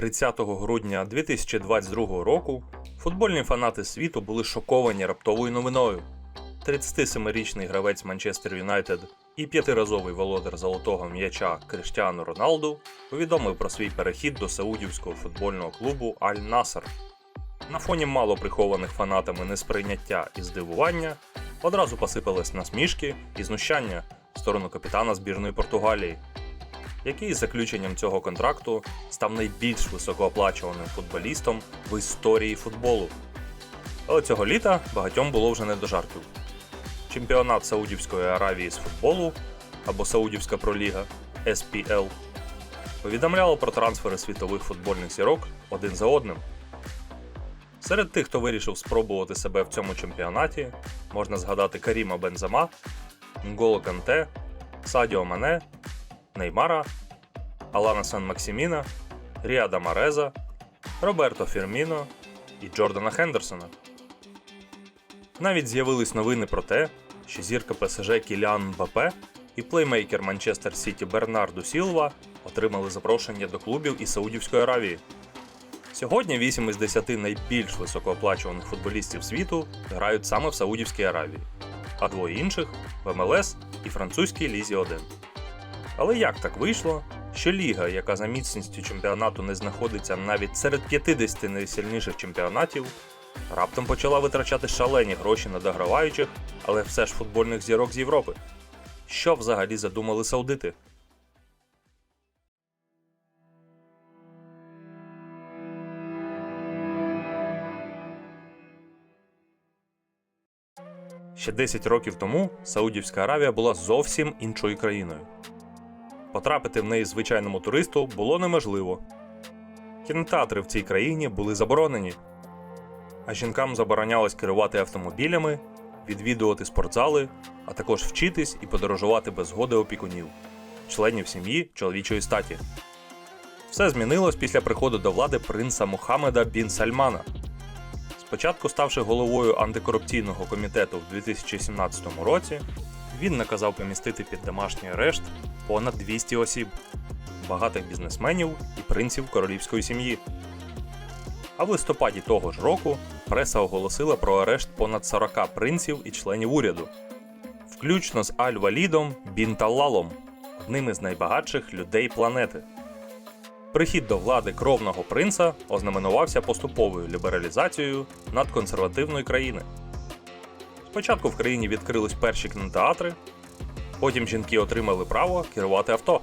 30 грудня 2022 року футбольні фанати світу були шоковані раптовою новиною. 37-річний гравець Манчестер Юнайтед і п'ятиразовий володар золотого м'яча Криштіану Роналду повідомив про свій перехід до саудівського футбольного клубу Аль Насер. На фоні мало прихованих фанатами несприйняття і здивування одразу посипались насмішки і знущання в сторону капітана збірної Португалії, який з заключенням цього контракту став найбільш високооплачуваним футболістом в історії футболу. Але цього літа багатьом було вже не до жартів. Чемпіонат Саудівської Аравії з футболу або Саудівська проліга SPL повідомляло про трансфери світових футбольних зірок один за одним. Серед тих, хто вирішив спробувати себе в цьому чемпіонаті, можна згадати Каріма Бензема, Нголо Канте, Садіо Мане, Неймара, Алана Сан Максиміна, Ріада Мареза, Роберто Фірміно і Джордана Хендерсона. Навіть з'явились новини про те, що зірка ПСЖ Кіліан Мбапе і плеймейкер Манчестер Сіті Бернарду Сілва отримали запрошення до клубів із Саудівської Аравії. Сьогодні 8 із 10 найбільш високооплачуваних футболістів світу грають саме в Саудівській Аравії, а двоє інших в МЛС і французькій Лізі 1. Але як так вийшло, що ліга, яка за міцністю чемпіонату не знаходиться навіть серед 50 найсильніших чемпіонатів, раптом почала витрачати шалені гроші на дограваючих, але все ж футбольних зірок з Європи? Що взагалі задумали саудити? Ще 10 років тому Саудівська Аравія була зовсім іншою країною. Потрапити в неї звичайному туристу було неможливо. Кінотеатри в цій країні були заборонені, а жінкам заборонялось керувати автомобілями, відвідувати спортзали, а також вчитись і подорожувати без згоди опікунів, членів сім'ї чоловічої статі. Все змінилось після приходу до влади принца Мухаммеда Бін Сальмана. Спочатку ставши головою антикорупційного комітету в 2017 році, він наказав помістити під домашній арешт понад 200 осіб, багатих бізнесменів і принців королівської сім'ї. А в листопаді того ж року преса оголосила про арешт понад 40 принців і членів уряду, включно з Аль-Валідом Бін Таллалом, одним із найбагатших людей планети. Прихід до влади кровного принца ознаменувався поступовою лібералізацією надконсервативної країни. Спочатку в країні відкрились перші кінотеатри, потім жінки отримали право керувати авто.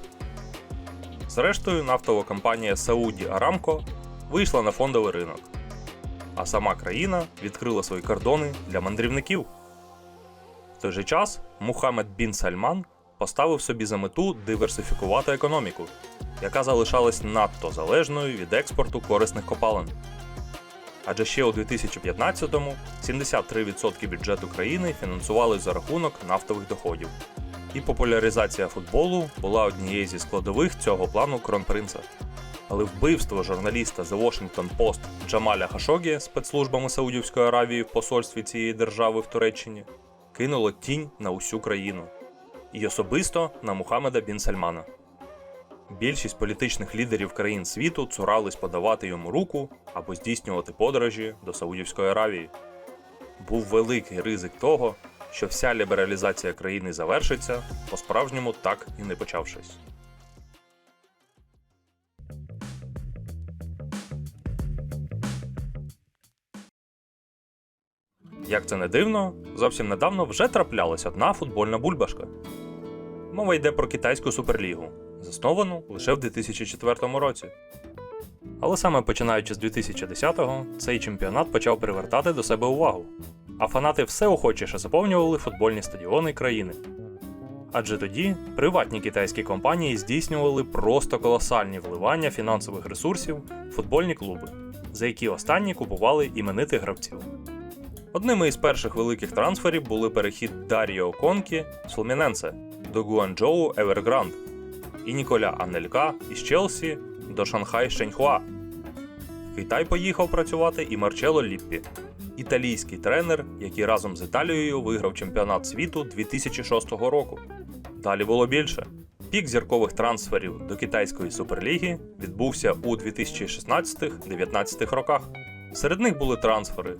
Зрештою, нафтова компанія Сауді Арамко вийшла на фондовий ринок, а сама країна відкрила свої кордони для мандрівників. В той же час Мухаммед Бін Сальман поставив собі за мету диверсифікувати економіку, яка залишалась надто залежною від експорту корисних копалин. Адже ще у 2015-му 73% бюджету країни фінансували за рахунок нафтових доходів. І популяризація футболу була однією зі складових цього плану кронпринца. Але вбивство журналіста The Washington Post Джамаля Хашогі спецслужбами Саудівської Аравії в посольстві цієї держави в Туреччині кинуло тінь на усю країну і особисто на Мухаммеда Бін Сальмана. Більшість політичних лідерів країн світу цурались подавати йому руку або здійснювати подорожі до Саудівської Аравії. Був великий ризик того, що вся лібералізація країни завершиться, по-справжньому так і не почавшись. Як це не дивно, зовсім недавно вже траплялась одна футбольна бульбашка. Мова йде про китайську суперлігу, засновану лише в 2004 році. Але саме починаючи з 2010-го, цей чемпіонат почав привертати до себе увагу, а фанати все охочіше заповнювали футбольні стадіони країни. Адже тоді приватні китайські компанії здійснювали просто колосальні вливання фінансових ресурсів в футбольні клуби, за які останні купували іменитих гравців. Одними із перших великих трансферів були перехід Даріо Конкі з Флуміненсе до Гуанчжоу Evergrande і Ніколя Анелька із Челсі до Шанхай Шеньхуа. В Китай поїхав працювати і Марчело Ліппі, італійський тренер, який разом з Італією виграв чемпіонат світу 2006 року. Далі було більше. Пік зіркових трансферів до китайської суперліги відбувся у 2016-19 роках. Серед них були трансфери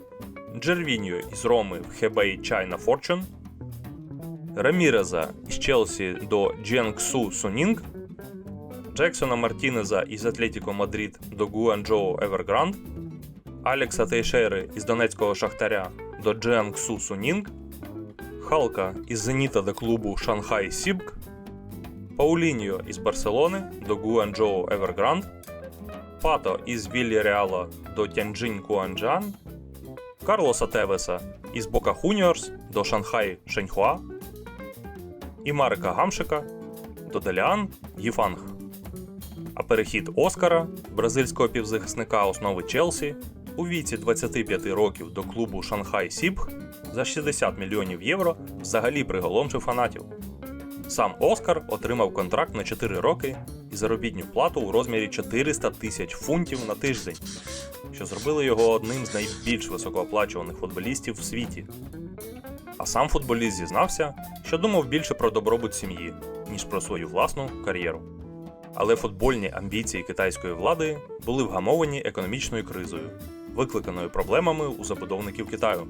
Джервіньо із Роми в Hebei China Fortune, Раміреза із Челсі до Дженксу Сунінг, Джексона Мартінеза із Атлетіко Мадрид до Гуанчжоу Evergrande, Алекса Тейшери із Донецького Шахтаря до Джеангсу Сунінг, Халка із Зеніта до клубу Шанхай Сібк, Пауліньо із Барселони до Гуанчжоу Evergrande, Пато із Вільяреала до Тяньджинь Куанджан, Карлоса Тевеса із Бока Хуніорс до Шанхай Шеньхуа і Марика Гамшика до Деліан Їфанг. Перехід Оскара, бразильського півзахисника основи Челсі, у віці 25 років до клубу Шанхай Сібх за 60 мільйонів євро взагалі приголомшив фанатів. Сам Оскар отримав контракт на 4 роки і заробітну плату у розмірі 400 тисяч фунтів на тиждень, що зробило його одним з найбільш високооплачуваних футболістів в світі. А сам футболіст зізнався, що думав більше про добробут сім'ї, ніж про свою власну кар'єру. Але футбольні амбіції китайської влади були вгамовані економічною кризою, викликаною проблемами у забудовників Китаю.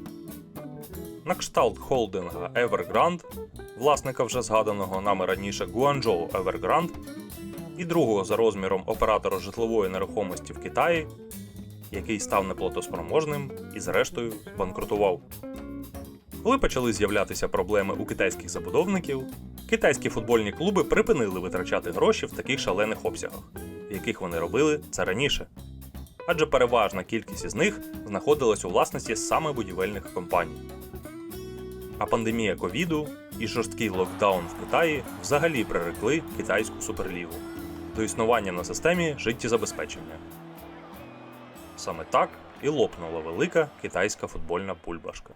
На кшталт холдинга Evergrande, власника вже згаданого нами раніше Guangzhou Evergrande, і другого за розміром оператора житлової нерухомості в Китаї, який став неплатоспроможним і зрештою банкрутував. Коли почали з'являтися проблеми у китайських забудовників, китайські футбольні клуби припинили витрачати гроші в таких шалених обсягах, яких вони робили це раніше. Адже переважна кількість із них знаходилась у власності саме будівельних компаній. А пандемія ковіду і жорсткий локдаун в Китаї взагалі прирекли китайську суперлігу до існування на системі життєзабезпечення. Саме так і лопнула велика китайська футбольна бульбашка.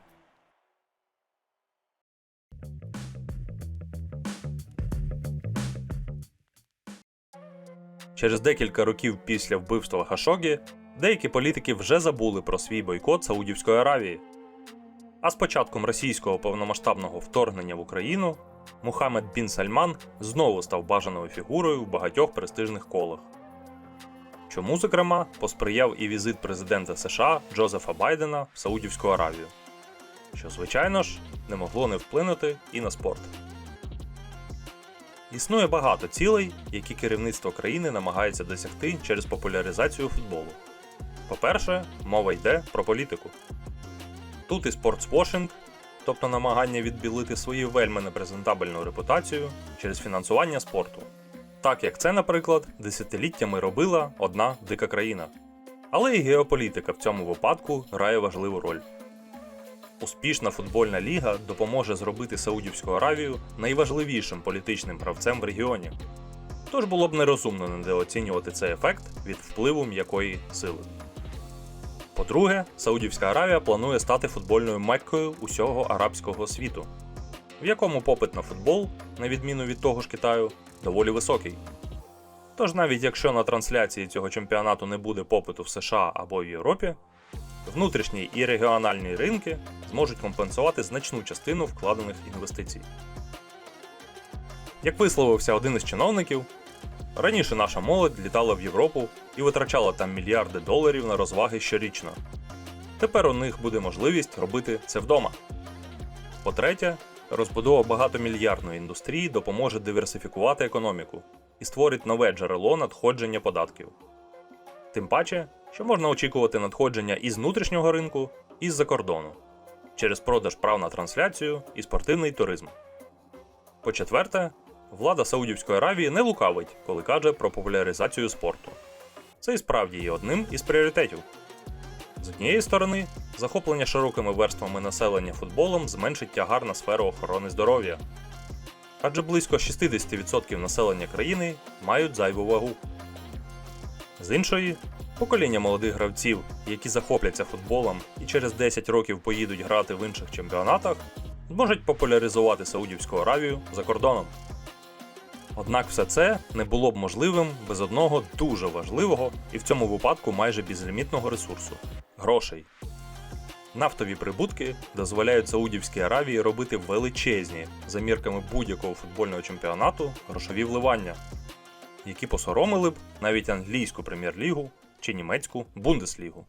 Через декілька років після вбивства Хашогі деякі політики вже забули про свій бойкот Саудівської Аравії. А з початком російського повномасштабного вторгнення в Україну Мухаммед Бін Сальман знову став бажаною фігурою в багатьох престижних колах. Чому, зокрема, посприяв і візит президента США Джозефа Байдена в Саудівську Аравію, що, звичайно ж, не могло не вплинути і на спорт. Існує багато цілей, які керівництво країни намагається досягти через популяризацію футболу. По-перше, мова йде про політику. Тут і спортсвошинг, тобто намагання відбілити свою вельми непрезентабельну репутацію через фінансування спорту. Так як це, наприклад, десятиліттями робила одна дика країна. Але і геополітика в цьому випадку грає важливу роль. Успішна футбольна ліга допоможе зробити Саудівську Аравію найважливішим політичним гравцем в регіоні. Тож було б нерозумно недооцінювати цей ефект від впливу м'якої сили. По-друге, Саудівська Аравія планує стати футбольною меккою усього арабського світу, в якому попит на футбол, на відміну від того ж Китаю, доволі високий. Тож навіть якщо на трансляції цього чемпіонату не буде попиту в США або в Європі, внутрішні і регіональні ринки зможуть компенсувати значну частину вкладених інвестицій. Як висловився один із чиновників, раніше наша молодь літала в Європу і витрачала там мільярди доларів на розваги щорічно. Тепер у них буде можливість робити це вдома. По-третє, розбудова багатомільярдної індустрії допоможе диверсифікувати економіку і створить нове джерело надходження податків. Тим паче, що можна очікувати надходження із внутрішнього ринку, і з-за кордону через продаж прав на трансляцію і спортивний туризм. По-четверте, влада Саудівської Аравії не лукавить, коли каже про популяризацію спорту. Це і справді є одним із пріоритетів. З однієї сторони, захоплення широкими верствами населення футболом зменшить тягар на сферу охорони здоров'я. Адже близько 60% населення країни мають зайву вагу. З іншої, покоління молодих гравців, які захопляться футболом і через 10 років поїдуть грати в інших чемпіонатах, зможуть популяризувати Саудівську Аравію за кордоном. Однак все це не було б можливим без одного дуже важливого і в цьому випадку майже безлімітного ресурсу грошей. Нафтові прибутки дозволяють Саудівській Аравії робити величезні за мірками будь-якого футбольного чемпіонату грошові вливання, які посоромили б навіть англійську прем'єр-лігу чи німецьку Бундеслігу.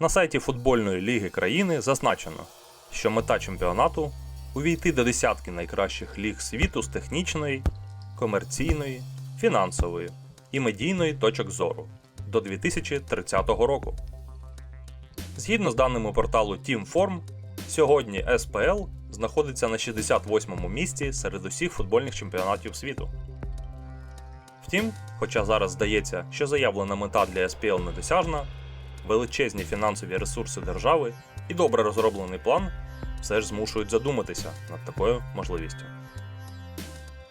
На сайті футбольної ліги країни зазначено, що мета чемпіонату увійти до десятки найкращих ліг світу з технічної, комерційної, фінансової і медійної точок зору до 2030 року. Згідно з даними порталу TeamForm, сьогодні СПЛ знаходиться на 68-му місці серед усіх футбольних чемпіонатів світу. Втім, хоча зараз здається, що заявлена мета для СПЛ недосяжна, величезні фінансові ресурси держави і добре розроблений план все ж змушують задуматися над такою можливістю.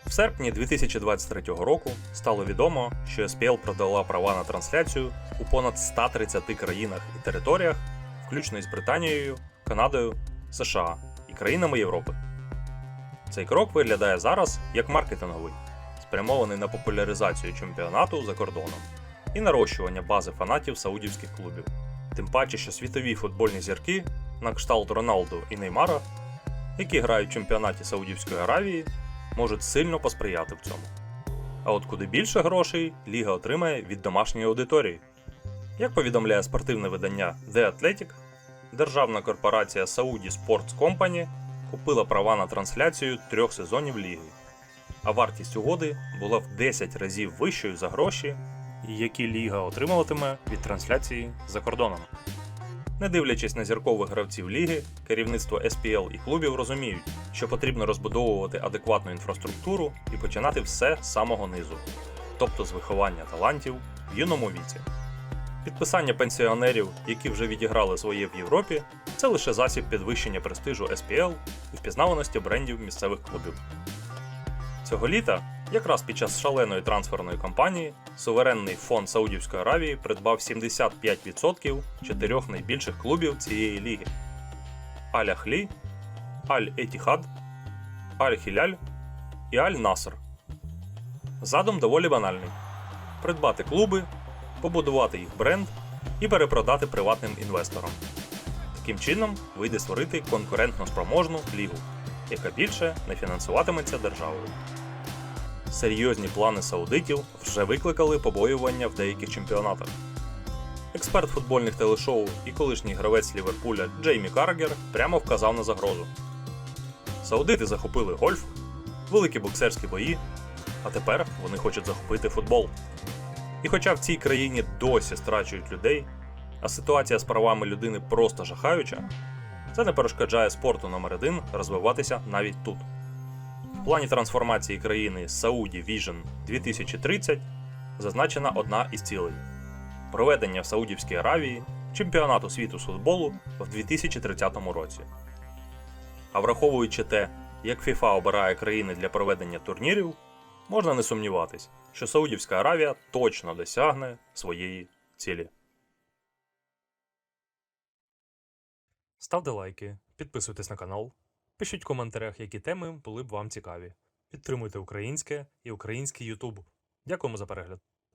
В серпні 2023 року стало відомо, що SPL продала права на трансляцію у понад 130 країнах і територіях, включно із Британією, Канадою, США і країнами Європи. Цей крок виглядає зараз як маркетинговий, спрямований на популяризацію чемпіонату за кордоном і нарощування бази фанатів саудівських клубів. Тим паче, що світові футбольні зірки на кшталт Роналду і Неймара, які грають в чемпіонаті Саудівської Аравії, можуть сильно посприяти в цьому. А от куди більше грошей Ліга отримає від домашньої аудиторії. Як повідомляє спортивне видання The Athletic, державна корпорація Saudi Sports Company купила права на трансляцію трьох сезонів ліги, а вартість угоди була в 10 разів вищою за гроші, які ліга отримуватиме від трансляції за кордоном. Не дивлячись на зіркових гравців ліги, керівництво SPL і клубів розуміють, що потрібно розбудовувати адекватну інфраструктуру і починати все з самого низу, тобто з виховання талантів в юному віці. Підписання пенсіонерів, які вже відіграли своє в Європі, це лише засіб підвищення престижу SPL і впізнаваності брендів місцевих клубів. Цього літа, якраз під час шаленої трансферної кампанії, суверенний фонд Саудівської Аравії придбав 75% чотирьох найбільших клубів цієї ліги: Аль-Ахлі, Аль-Етіхад, Аль-Хіляль і Аль-Наср. Задум доволі банальний: придбати клуби, побудувати їх бренд і перепродати приватним інвесторам. Таким чином вийде створити конкурентно спроможну лігу, яка більше не фінансуватиметься державою. Серйозні плани саудитів вже викликали побоювання в деяких чемпіонатах. Експерт футбольних телешоу і колишній гравець Ліверпуля Джеймі Каргер прямо вказав на загрозу. Саудити захопили гольф, великі боксерські бої, а тепер вони хочуть захопити футбол. І хоча в цій країні досі страчують людей, а ситуація з правами людини просто жахаюча, це не перешкоджає спорту номер 1 розвиватися навіть тут. В плані трансформації країни Saudi Vision 2030 зазначена одна із цілей проведення в Саудівській Аравії чемпіонату світу з футболу в 2030 році. А враховуючи те, як FIFA обирає країни для проведення турнірів, можна не сумніватись, що Саудівська Аравія точно досягне своєї цілі. Ставте лайки, підписуйтесь на канал, пишіть в коментарях, які теми були б вам цікаві. Підтримуйте українське і український Ютуб. Дякуємо за перегляд.